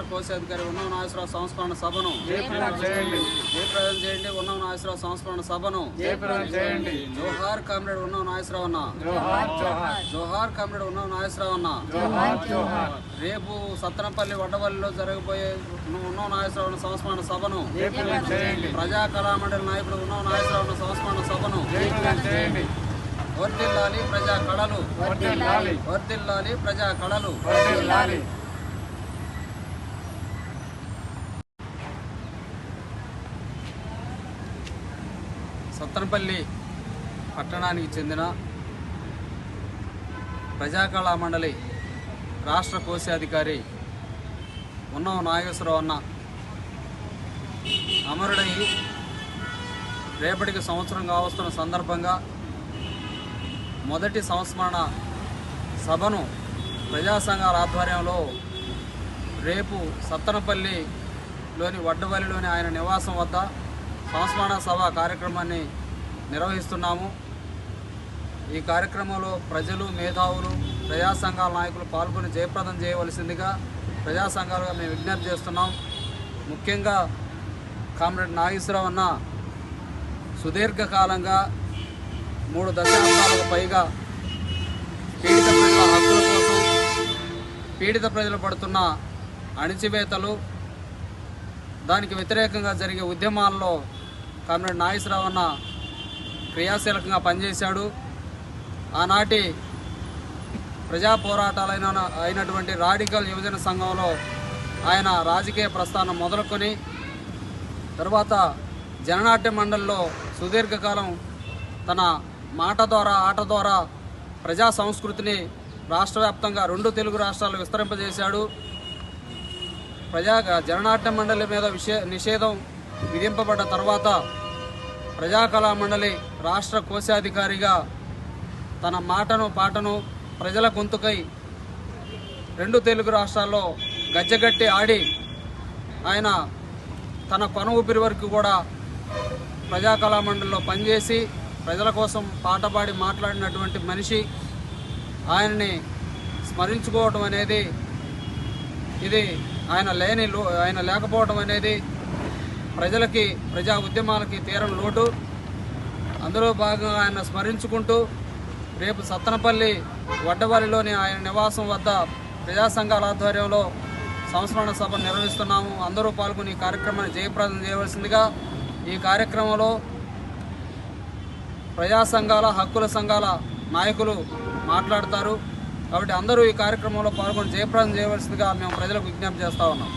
కోశాధికారి ఉన్నవ నాగేశ్వరరావు సంస్మరణ సభను జయప్రదం చేయండి. జయప్రదం చేయండి. ఉన్నవ నాగేశ్వరరావు సంస్మరణ సభను జయప్రదం చేయండి. జోహార్ కామ్రేడ్ ఉన్నవ నాగేశ్వరరావు అన్న జోహార్. కామ్రేడ్ ఉన్నవ నాగేశ్వరరావు అన్న రేపు సత్తనపల్లి వడ్డవల్లిలో జరగబోయే ఉన్నవ నాగేశ్వరరావు సంస్మరణ సభను ప్రజా కళామండలి నాయకుడు ఉన్నవ నాగేశ్వరరావు సంస్మరణ సభను చేయండి. వర్దిల్లాలి ప్రజా కళలు. వర్దిల్లాలి. ప్రజా కళలు. సత్తనపల్లి పట్టణానికి చెందిన ప్రజాకళా మండలి రాష్ట్ర కోశాధికారి ఉన్నవ నాగేశ్వరరావు అన్న అమరుడై రేపటికి సంవత్సరం కావస్తున్న సందర్భంగా మొదటి సంస్మరణ సభను ప్రజా సంఘాల ఆధ్వర్యంలో రేపు సత్తనపల్లిలోని వడ్డవల్లిలోని ఆయన నివాసం వద్ద సంస్మరణ సభ కార్యక్రమాన్ని నిర్వహిస్తున్నాము. ఈ కార్యక్రమంలో ప్రజలు మేధావులు ప్రజా సంఘాల నాయకులు పాల్గొని జయప్రదం చేయవలసిందిగా ప్రజా సంఘాలుగా మేము విజ్ఞప్తి చేస్తున్నాం. ముఖ్యంగా కామ్రేడ్ నాగేశ్వరరావు అన్న సుదీర్ఘకాలంగా మూడు దశాబ్దాలకు పైగా పీడిత ప్రజల హక్కుల కోసం పీడిత ప్రజలు పడుతున్న అణిచివేతలు దానికి వ్యతిరేకంగా జరిగే ఉద్యమాల్లో కామ్రేడ్ నాగేశ్వరరావు అన్న క్రియాశీలకంగా పనిచేశాడు. ఆనాటి ప్రజా పోరాటాలైన అయినటువంటి రాడికల్ యువజన సంఘంలో ఆయన రాజకీయ ప్రస్థానం మొదలుకొని తర్వాత జననాట్య మండలిలో సుదీర్ఘకాలం తన మాట ద్వారా ఆట ద్వారా ప్రజా సంస్కృతిని రాష్ట్రవ్యాప్తంగా రెండు తెలుగు రాష్ట్రాలు విస్తరింపజేశాడు. ప్రజా జననాట్య మండలి మీద విషే నిషేధం విధింపబడ్డ తర్వాత ప్రజా కళా మండలి రాష్ట్ర కోశాధికారిగా తన మాటను పాటను ప్రజల గొంతుకై రెండు తెలుగు రాష్ట్రాల్లో గజ్జగట్టి ఆడి ఆయన తన కొన ఊపిరి వరకు కూడా ప్రజా కళా మండలిలో పనిచేసి ప్రజల కోసం పాట పాడి మాట్లాడినటువంటి మనిషి ఆయనని స్మరించుకోవటం అనేది ఇది ఆయన లేని లో ఆయన లేకపోవడం అనేది ప్రజలకి ప్రజా ఉద్యమాలకి తీరని లోటు. అందులో భాగంగా ఆయన స్మరించుకుంటూ రేపు సత్తనపల్లి వడ్డవల్లిలోని ఆయన నివాసం వద్ద ప్రజా సంఘాల ఆధ్వర్యంలో సంస్మరణ సభ నిర్వహిస్తున్నాము. అందరూ పాల్గొని ఈ కార్యక్రమాన్ని జయప్రదం చేయవలసిందిగా ఈ కార్యక్రమంలో ప్రజా సంఘాల హక్కుల సంఘాల నాయకులు మాట్లాడతారు. కాబట్టి అందరూ ఈ కార్యక్రమంలో పాల్గొని జయప్రదం చేయవలసిందిగా మేము ప్రజలకు విజ్ఞప్తి చేస్తా ఉన్నాం.